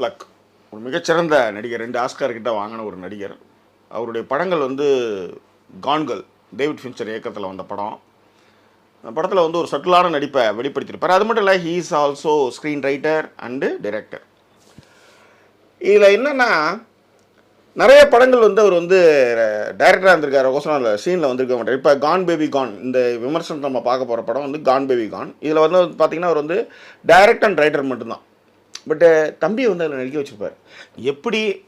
Plug ஒரு மிகச்சிறந்த நடிகர் ரெண்டு ஆஸ்கார் கிட்ட வாங்கின ஒரு நடிகர். அவருடைய படங்கள் வந்து கான்கள் டேவிட் ஃபின்ச்சர் இயக்கத்தில் வந்த படம். அந்த படத்தில் வந்து ஒரு சட்டிலான நடிப்பை வெளிப்படுத்தியிருப்பார். அது மட்டும் இல்லை he is also screenwriter and director இதில் என்னென்னா நிறைய படங்கள் வந்து அவர் வந்து டைரக்டராக இருந்திருக்காரு. கோசம் சீனில் வந்திருக்க மாட்டார். இப்போ கான் பேபி கான் இந்த விமர்சனம் நம்ம பார்க்க போகிற படம் வந்து கான் பேபி கான் இதில் வந்து பார்த்தீங்கன்னா அவர் வந்து டைரக்ட் அண்ட் ரைட்டர் மட்டும்தான். பட்டு தம்பியை வந்து அதில் நடிக்க வச்சுருப்பார். எப்படி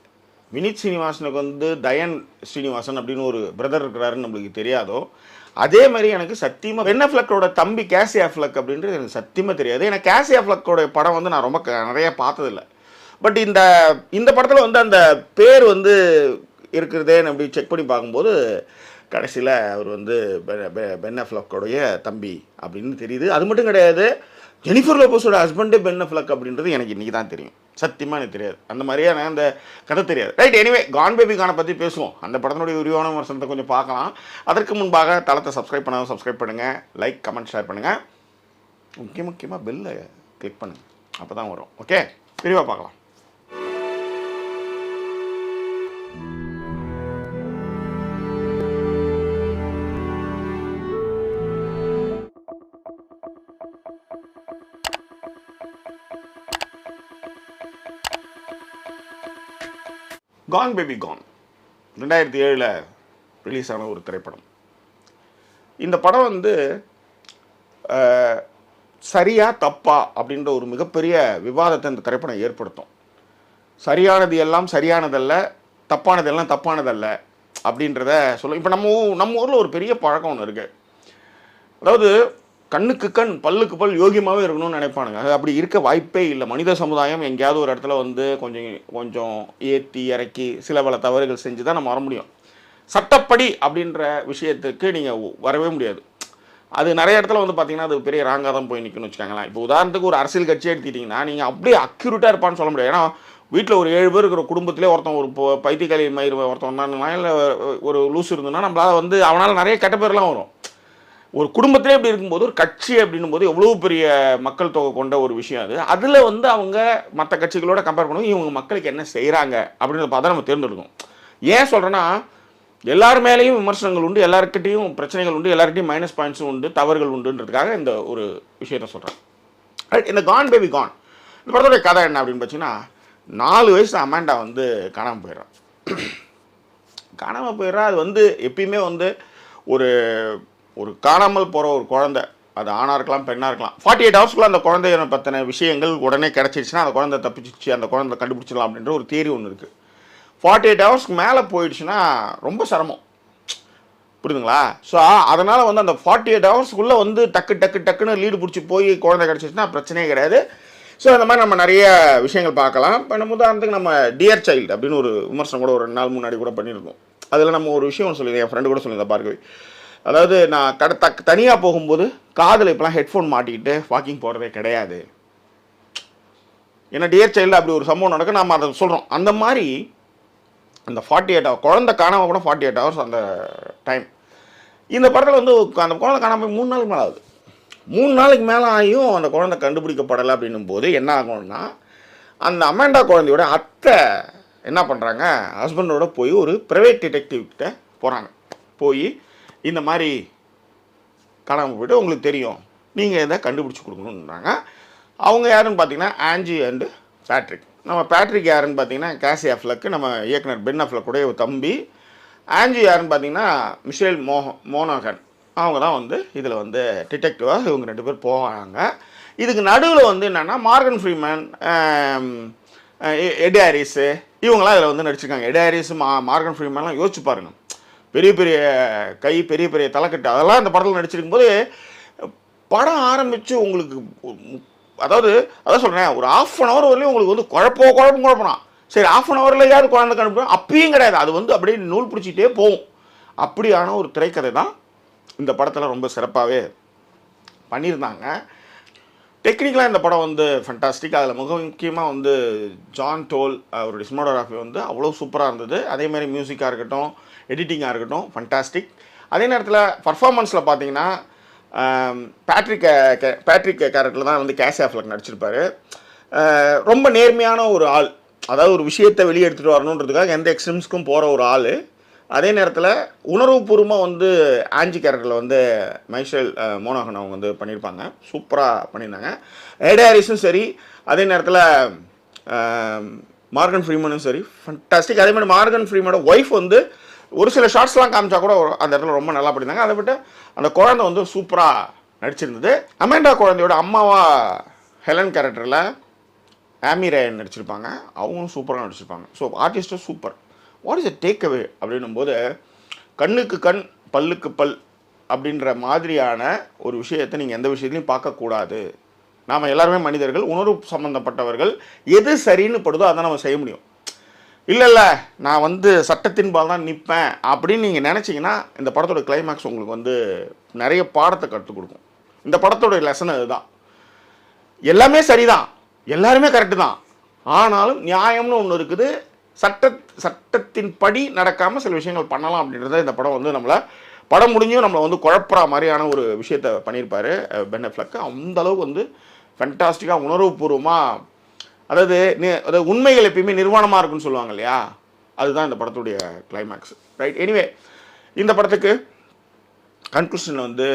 வினித் ஸ்ரீனிவாசனுக்கு வந்து தயன் ஸ்ரீனிவாசன் அப்படின்னு ஒரு பிரதர் இருக்கிறாருன்னு நம்மளுக்கு தெரியாதோ அதே மாதிரி எனக்கு சத்தியமாக பென் அஃப்லக்கோட தம்பி கேசி அஃப்லக் அப்படின்றது எனக்கு சத்தியமாக தெரியாது. ஏன்னா கேசி அஃப்லக்கோட படம் வந்து நான் ரொம்ப நிறைய பார்த்ததில்ல. பட் இந்த இந்த படத்தில் வந்து அந்த பேர் வந்து இருக்கிறதேன்னு அப்படி செக் பண்ணி பார்க்கும்போது கடைசியில் அவர் வந்து பெ- பெ- பென் அஃப்லக்கோடைய தம்பி அப்படின்னு தெரியுது. அது மட்டும் கிடையாது ஜெனிஃபர் லோபஸோட ஹஸ்பண்டே பென் அஃப்லக் அப்படின்றது எனக்கு இன்றைக்கி தான் தெரியும். சத்தியமாக எனக்கு தெரியாது. அந்த மாதிரியான அந்த கதை தெரியாது. ரைட் எனிவே கான் பேபி கானை பற்றி பேசுவோம். அந்த படத்தினுடைய விரிவான விமர்சனத்தை கொஞ்சம் பார்க்கலாம். அதற்கு முன்பாக தளத்தை சப்ஸ்கிரைப் பண்ணாமல் சப்ஸ்கிரைப் பண்ணுங்கள் லைக் கமெண்ட் ஷேர் பண்ணுங்கள் முக்கிய முக்கியமாக பெல்லை கிளிக் பண்ணுங்கள் அப்போ தான் வரும். ஓகே விரிவாக பார்க்கலாம். கான் பேபி கான் ரெண்டாயிரத்தி ஏழில் ரிலீஸ் ஆன ஒரு திரைப்படம். இந்த படம் வந்து சரியா தப்பா அப்படின்ற ஒரு மிகப்பெரிய விவாதத்தை இந்த திரைப்படம் ஏற்படுத்தும். சரியானது எல்லாம் சரியானதல்ல தப்பானது எல்லாம் தப்பானதல்ல அப்படின்றத சொல்லும். இப்போ நம்ம நம்ம ஊரில் ஒரு பெரிய பழக்கம் ஒன்று இருக்குது அதாவது கண்ணுக்கு கண் பல்லுக்கு பல் யோகியமாகவே இருக்கணும்னு நினைப்பானுங்க. அது அப்படி இருக்க வாய்ப்பே இல்லை. மனித சமுதாயம் எங்கேயாவது ஒரு இடத்துல வந்து கொஞ்சம் கொஞ்சம் ஏற்றி இறக்கி சில பல தவறுகள் செஞ்சு தான் நம்ம வர முடியும். சட்டப்படி அப்படின்ற விஷயத்துக்கு நீங்கள் வரவே முடியாது. அது நிறைய இடத்துல வந்து பார்த்தீங்கன்னா அது பெரிய ராங்காக தான் போய் நிற்கணும்னு வச்சுக்கோங்களேன். இப்போ உதாரணத்துக்கு ஒரு அரசியல் கட்சி எடுத்துக்கிட்டிங்கன்னா நீங்கள் அப்படியே அக்யூரேட்டாக இருப்பான்னு சொல்ல முடியாது. ஏன்னா வீட்டில் ஒரு ஏழு பேர் இருக்கிற குடும்பத்திலே ஒருத்தன் ஒரு பைத்தியக்காரி மயிர் ஒருத்தன் வந்தாங்கன்னா இல்லை ஒரு லூஸ் இருந்ததுன்னா நம்மளால் வந்து அவனால் நிறைய கெட்ட பேர்லாம் வரும். ஒரு குடும்பத்திலே இப்படி இருக்கும்போது ஒரு கட்சி அப்படின்னும் போது எவ்வளோ பெரிய மக்கள் தொகை கொண்ட ஒரு விஷயம் அது. அதில் வந்து அவங்க மற்ற கட்சிகளோட கம்பேர் பண்ணும்போது இவங்க மக்களுக்கு என்ன செய்கிறாங்க அப்படின்றத பார்த்தா நம்ம தேர்ந்தெடுக்கணும். ஏன் சொல்கிறேன்னா எல்லார் மேலேயும் விமர்சனங்கள் உண்டு எல்லாருக்கிட்டையும் பிரச்சனைகள் உண்டு எல்லாருக்கிட்டையும் மைனஸ் பாயிண்ட்ஸும் உண்டு தவறுகள் உண்டுன்றதுக்காக இந்த ஒரு விஷயத்த சொல்கிறேன் இந்த கான் பேபி கான் இந்த படத்தோட கதை என்ன அப்படின்னு பார்த்தீங்கன்னா நாலு வயசு அமாண்டா வந்து காணாமல் போயிடுறான் காணாமல் போயிடுறா அது வந்து எப்பயுமே வந்து ஒரு ஒரு காணாமல் போகிற ஒரு குழந்தை அது ஆணாக இருக்கலாம் பெண்ணாக இருக்கலாம். ஃபார்ட்டி எயிட் ஹவர்ஸ்க்குள்ள அந்த குழந்தைய பற்றின விஷயங்கள் உடனே கிடச்சிருச்சுன்னா அந்த குழந்தை தப்பிச்சிச்சு அந்த குழந்தை கண்டுபிடிச்சிடலாம் அப்படின்ற ஒரு தேரி ஒன்று இருக்குது ஃபார்ட்டி எயிட் ஹவர்ஸ்க்கு மேலே போயிடுச்சுன்னா ரொம்ப சிரமம். புரியுதுங்களா? ஸோ அதனால் வந்து அந்த ஃபார்ட்டி எயிட் ஹவர்ஸ்க்குள்ளே வந்து டக்கு டக்கு டக்குன்னு லீடு பிடிச்சி போய் குழந்தை கிடச்சிச்சுன்னா பிரச்சனையே கிடையாது. ஸோ அந்த மாதிரி நம்ம நிறைய விஷயங்கள் பார்க்கலாம். இப்போ நம்ம உதாரணத்துக்கு நம்ம டியர் சைல்டு அப்படின்னு ஒரு விமர்சனம் கூட ஒரு ரெண்டு நாள் முன்னாடி கூட பண்ணியிருந்தோம். அதில் நம்ம ஒரு விஷயம் ஒன்று சொல்லியிருந்தேன் என் ஃப்ரெண்டு கூட சொல்லியிருந்தேன் பார்க்கவே. அதாவது நான் கட தக் தனியாக போகும்போது காதில் இப்போலாம் ஹெட்ஃபோன் மாட்டிக்கிட்டு வாக்கிங் போகிறதே கிடையாது. ஏன்னா டியர் சைல்டில் அப்படி ஒரு சம்பவம் நடக்கும். நம்ம அதை சொல்கிறோம் அந்த மாதிரி அந்த ஃபார்ட்டி எயிட் ஹவர் குழந்தை காணாமல் கூட ஃபார்ட்டி எயிட் ஹவர்ஸ் அந்த டைம் இந்த படத்தில் வந்து அந்த குழந்தை காணாமல் மூணு நாளுக்கு மேலே ஆகுது. மூணு நாளுக்கு மேலே ஆகியும் அந்த குழந்தை கண்டுபிடிக்கப்படலை அப்படின்னும் போது என்ன ஆகும்னா அந்த அமாண்டா குழந்தையோட அத்தை என்ன பண்ணுறாங்க ஹஸ்பண்டோட போய் ஒரு ப்ரைவேட் டிடெக்டிவ்கிட்ட போகிறாங்க போய் இந்த மாதிரி காணாமல் போயிட்டு உங்களுக்கு தெரியும். நீங்கள் இதை கண்டுபிடிச்சி கொடுக்கணுன்றாங்க அவங்க யாருன்னு பார்த்தீங்கன்னா ஆன்ஜி அண்டு பேட்ரிக். நம்ம பேட்ரிக் யாருன்னு பார்த்தீங்கன்னா கேசி அஃப்லக்கு நம்ம இயக்குனர் பென் அஃப்லக்குடைய ஒரு தம்பி. ஆன்ஜி யாருன்னு பார்த்தீங்கன்னா மிஷேல் மோக மோனோகன். அவங்க தான் வந்து இதில் வந்து டிடெக்டிவாக இவங்க ரெண்டு பேர் போவாங்க. இதுக்கு நடுவில் வந்து என்னென்னா மார்கன் ஃப்ரீமேன் எடி ஹாரிஸு இவங்களாம் இதில் வந்து நடிச்சிருக்காங்க. எடி மா மார்கன் ஃப்ரீமேன்லாம் யோசிச்சு பாருங்க. பெரிய பெரிய கை பெரிய பெரிய தலைக்கட்டு அதெல்லாம் இந்த படத்தில் நடிச்சிருக்கும் போது படம் ஆரம்பித்து உங்களுக்கு அதாவது அதான் சொல்கிறேன் ஒரு ஆஃப் அன் ஹவர் வரலையும் உங்களுக்கு வந்து குழப்போ குழப்பம் குழப்பம்னா. சரி ஆஃப் அன் ஹவரில் யார் குழந்தை கண்டுபிடிக்கும் அப்பயும் கிடையாது. அது வந்து அப்படியே நூல் பிடிச்சிட்டே போகும். அப்படியான ஒரு திரைக்கதை தான் இந்த படத்தில் ரொம்ப சிறப்பாகவே பண்ணியிருந்தாங்க. டெக்னிக்கலாக இந்த படம் வந்து ஃபண்டாஸ்டிக் அதில் மிக முக்கியமாக வந்து ஜான் டோல் அவருடைய சினிமாடோகிராஃபி வந்து அவ்வளோ சூப்பராக இருந்தது. அதேமாதிரி மியூசிக்காக இருக்கட்டும் எடிட்டிங்காக இருக்கட்டும் ஃபண்டாஸ்டிக் அதே நேரத்தில் பர்ஃபார்மன்ஸில் பார்த்தீங்கன்னா பேட்ரிக் பேட்ரிக் கேரக்டர் தான் வந்து கேஷ் ஆஃப்லக் நடிச்சிருப்பார். ரொம்ப நேர்மையான ஒரு ஆள். அதாவது ஒரு விஷயத்தை வெளியே எடுத்துகிட்டு வரணுன்றதுக்காக எந்த எக்ஸ்ட்ரீம்ஸ்க்கும் போகிற ஒரு ஆள். அதே நேரத்தில் உணர்வுபூர்வமாக வந்து ஆஞ்சி கேரக்டரில் வந்து மைஷல் மோனோகன் அவங்க வந்து பண்ணியிருப்பாங்க சூப்பராக பண்ணியிருந்தாங்க. ஏடாரிஸும் சரி அதே நேரத்தில் மார்கன் ஃப்ரீமனும் சரி ஃபண்டாஸ்டிக் அதே மாதிரி மார்கன் ஃப்ரீமனோட ஒய்ஃப் வந்து ஒரு சில ஷார்ட்ஸ்லாம் காமிச்சா கூட அந்த இடத்துல ரொம்ப நல்லா பண்ணியிருந்தாங்க அதை விட்டு அந்த குழந்தை வந்து சூப்பராக நடிச்சிருந்தது. அமேண்டா குழந்தையோட அம்மாவா ஹெலன் கேரக்டரில் ஆமி ரயன் நடிச்சிருப்பாங்க. அவங்களும் சூப்பராக நடிச்சிருப்பாங்க. So ஆர்டிஸ்ட்டும் super what is a take away அப்படின்னும் போது கண்ணுக்கு கண் பல்லுக்கு பல் அப்படின்ற மாதிரியான ஒரு விஷயத்தை நீங்கள் எந்த விஷயத்துலையும் பார்க்கக்கூடாது. நாம் எல்லாருமே மனிதர்கள் உணர்வு சம்மந்தப்பட்டவர்கள் எது சரின்னு படுதோ அதை நம்ம செய்ய முடியும். இல்லை இல்லை நான் வந்து சட்டத்தின் பால் தான் நிற்பேன் அப்படின்னு நீங்கள் நினச்சிங்கன்னா இந்த படத்தோட கிளைமேக்ஸ் உங்களுக்கு வந்து நிறைய பாடத்தை கற்றுக் கொடுக்கும். இந்த படத்தோட லெசன் அதுதான். எல்லாமே சரிதான். எல்லாருமே கரெக்டு தான். ஆனாலும் நியாயம்னு ஒன்று இருக்குது. சட்ட சட்டத்தின் படி நடக்காமல் சில விஷயங்கள் பண்ணலாம் அப்படின்றத இந்த படம் வந்து நம்மளை படம் முடிஞ்சும் நம்மளை வந்து குழப்புற மாதிரியான ஒரு விஷயத்தை பண்ணியிருப்பார் பென்னஃப்ளக்கு அந்த அளவுக்கு வந்து ஃபென்டாஸ்டிக்காக உணர்வுபூர்வமாக அதாவது அதாவது உண்மைகள் எப்பயுமே நிர்வாணமாக இருக்குன்னு சொல்லுவாங்க இல்லையா? அதுதான் இந்த படத்துடைய கிளைமேக்ஸ் ரைட் எனிவே இந்த படத்துக்கு கன்க்ளூஷனில் வந்து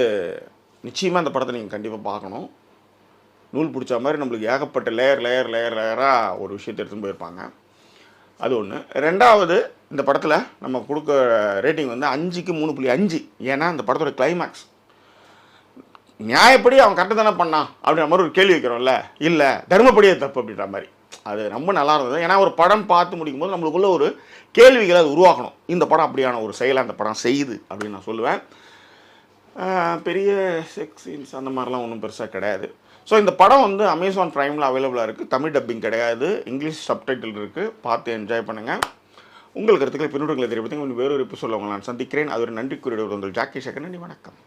நிச்சயமாக இந்த படத்தை நீங்கள் கண்டிப்பாக பார்க்கணும். நூல் பிடிச்ச மாதிரி நம்மளுக்கு ஏகப்பட்ட லேயர் லேயர் லேயர் லேயராக ஒரு விஷயத்தை எடுத்துன்னு போயிருப்பாங்க. அது ஒன்று ரெண்டாவது இந்த படத்தில் நம்ம கொடுக்க ரேட்டிங் வந்து அஞ்சுக்கு மூணு புள்ளி அஞ்சு. ஏன்னா இந்த படத்தோட கிளைமேக்ஸ் நியாயப்படி அவன் கரெக்டாக தானே பண்ணான் அப்படின்ற மாதிரி ஒரு கேள்வி வைக்கிறோம்ல. இல்லை தர்மப்படியே தப்பு அப்படின்ற மாதிரி. அது ரொம்ப நல்லா இருந்தது. ஏன்னா ஒரு படம் பார்த்து முடிக்கும் போது நம்மளுக்குள்ள ஒரு கேள்விகளை அது உருவாக்கணும் இந்த படம் அப்படியான ஒரு செயலை அந்த படம் செய்யுது அப்படின்னு நான் சொல்லுவேன். பெரிய செக்ஸ் சீன்ஸ் அந்த மாதிரிலாம் ஒன்றும் பெருசாக கிடையாது. ஸோ இந்த படம் வந்து அமேசான் ப்ரைமில் அவைலபிளாக இருக்குது தமிழ் டப்பிங் கிடையாது. இங்கிலீஷ் சப்டைட்டில் இருக்குது பார்த்து என்ஜாய் பண்ணுங்கள் உங்கள் கருத்துக்களை பின்னோட்டங்களை தெரிவித்து வேறொரு இப்போ சொல்லுவாங்க நான் சந்திக்கிறேன். அது ஒரு நன்றி குறியீடு உங்கள் ஜாக்கி சேகர். நன்றி வணக்கம்.